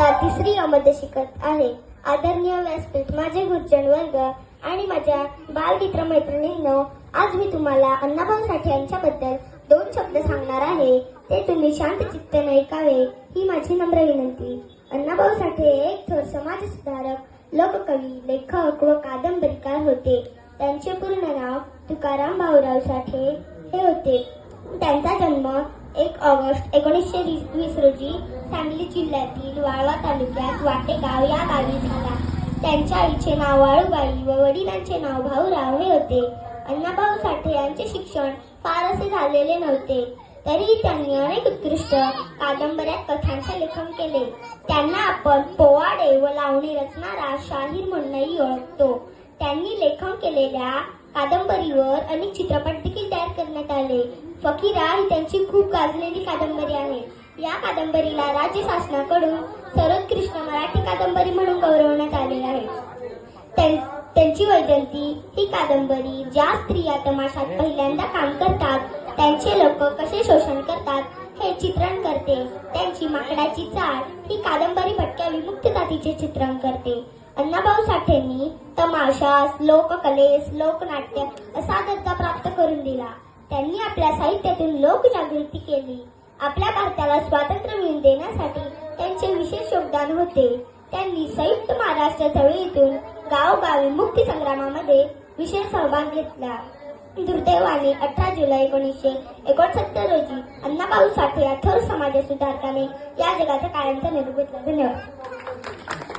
आता तिसरी यामध्ये शिकत आहे. आदरणीय व्यासपीठ माझे गुरुजन वर्ग आणि माझ्या बालमित्र मैत्रिणींनो आज मी तुम्हाला अण्णाभाऊ साठे यांच्याबद्दल दोन शब्द सांगणार आहे. ते तुम्ही शांत चित्तेने ऐकावे ही माझी नम्र विनंती. अण्णाभाऊ साठे एक थोर समाजसुधारक लोककवी लेखक व कादंबरीकार होते. त्यांचे पूर्ण नाव तुकाराम भाऊराव साठे हे होते. त्यांचा जन्म एक ऑगस्ट एकोणीसशे वीस रोजी सांगली जिल्ह्यातील वाळवा तालुक्यात वाटेगाव या गावी झाला. त्यांच्या आईचे नाव वाळूबाई व वडिलांचे नाव भाऊराव हे होते. अण्णाभाऊ साठे यांचे शिक्षण फार असे झालेले नव्हते. तरीही त्यांनी अनेक उत्कृष्ट कादंबऱ्या कथांचे लेखन केले. त्यांना आपण पोवाडे व लावणी रचणारा शाहीर म्हणूनही ओळखतो. त्यांनी लेखन केलेल्या कादंबरीवर अनेक चित्रपट देखील तयार करण्यात आले. फकीरा ही त्यांची खूप गाजलेली कादंबरी या कादंबरीला राज्य शासनाकडून सर्वोत्कृष्ट मराठी कादंबरी म्हणून गौरवण्यात आले आहे. त्यां- त्यांची वैजंती ही कादंबरी ज्या स्त्रिया तमाशात पहिल्यांदा काम करतात त्यांचे लोक कसे शोषण करतात हे चित्रण करते. त्यांची माकडाची चाळ ही कादंबरी भटक्या विमुक्त जातीचे चित्रण करते. अण्णाभाऊ साठेंनी तमाशास लोककलेस लोकनाट्य असा दर्जा प्राप्त करून दिला. त्यांनी आपल्या साहित्यातून लोकजागृती केली. आपल्या भारताला स्वातंत्र्य मिळवून देण्यासाठी त्यांचे विशेष योगदान होते. त्यांनी संयुक्त महाराष्ट्र चळवळीतून गावोगावी मुक्ती संग्रामामध्ये विशेष सहभाग घेतला. दुर्दैवाने अठरा जुलै एकोणीसशे एकोणसत्तर रोजी अण्णाभाऊ साठे या थोर समाज सुधारकाने या जगाच्या काळांचा निरोप घेतला धन्यवाद